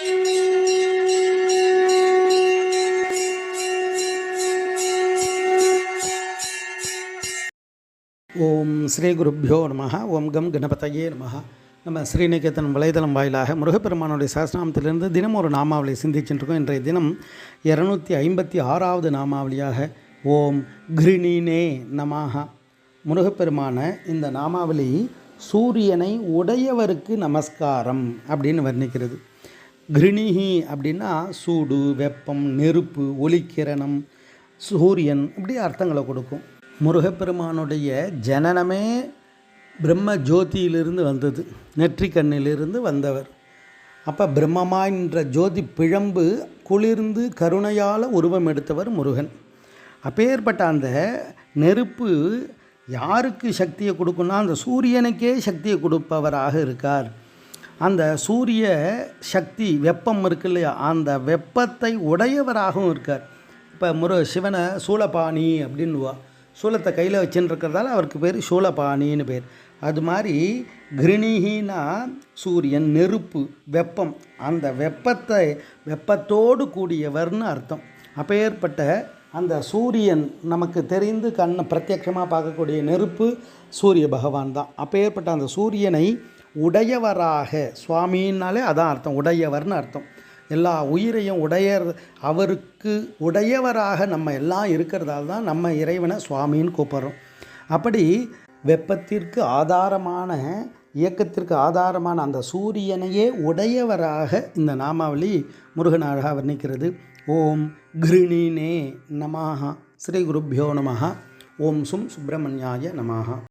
ஓம் ஸ்ரீ குருப்பியோ நம ஓம் கம் கணபதையே நம நம்ம ஸ்ரீநிகேதன் வலைதளம் வாயிலாக முருகப்பெருமானுடைய சாஸ்திராமத்திலிருந்து தினம் ஒரு நாமாவளி சிந்திச்சுட்டுருக்கோம் இன்றைய தினம் இரநூத்தி ஐம்பத்தி ஆறாவது நாமாவளியாக ஓம் கிருணினே நமாக முருகப்பெருமான இந்த நாமாவளி சூரியனை உடையவருக்கு நமஸ்காரம் அப்படின்னு வர்ணிக்கிறது. கிருணிஹி அப்படின்னா சூடு வெப்பம் நெருப்பு ஒளிக்கிரணம் சூரியன் இப்படி அர்த்தங்களை கொடுக்கும். முருகப்பெருமானுடைய ஜனனமே பிரம்ம ஜோதியிலிருந்து வந்தது. நெற்றிக்கண்ணிலிருந்து வந்தவர். அப்போ பிரம்மமா என்ற ஜோதி பிழம்பு குளிர்ந்து கருணையால் உருவம் எடுத்தவர் முருகன். அப்பேற்பட்ட அந்த நெருப்பு யாருக்கு சக்தியை கொடுக்குன்னா அந்த சூரியனுக்கே சக்தியை கொடுப்பவராக இருக்கார். அந்த சூரிய சக்தி வெப்பம் இருக்கு இல்லையா? அந்த வெப்பத்தை உடையவராகவும் இருக்கார். இப்போ முரு சிவனை சூளபாணி அப்படின்னுவா. சூலத்தை கையில் வச்சுன்னு இருக்கிறதால அவருக்கு பேர் சூளபாணின்னு பேர். அது மாதிரி கிருணிகினா சூரியன் நெருப்பு வெப்பம் அந்த வெப்பத்தை வெப்பத்தோடு கூடியவர்னு அர்த்தம். அப்பேற்பட்ட அந்த சூரியன் நமக்கு தெரிந்து கண்ணை பிரத்யட்சமாக பார்க்கக்கூடிய நெருப்பு சூரிய பகவான் தான். அப்பேற்பட்ட அந்த சூரியனை உடையவராக சுவாமின்னாலே அதான் அர்த்தம் உடையவர்னு அர்த்தம். எல்லா உயிரையும் உடையர் அவருக்கு உடையவராக நம்ம எல்லாம் இருக்கிறதால தான் நம்ம இறைவனை சுவாமின்னு கூப்பிட்றோம். அப்படி வெப்பத்திற்கு ஆதாரமான இயக்கத்திற்கு ஆதாரமான அந்த சூரியனையே உடையவராக இந்த நாமாவளி முருகன் வர்ணிக்கிறது. ஓம் கிருணினே நமாக ஸ்ரீ குருப்பியோ நமஹா ஓம் சும் சுப்பிரமணியாய நமாக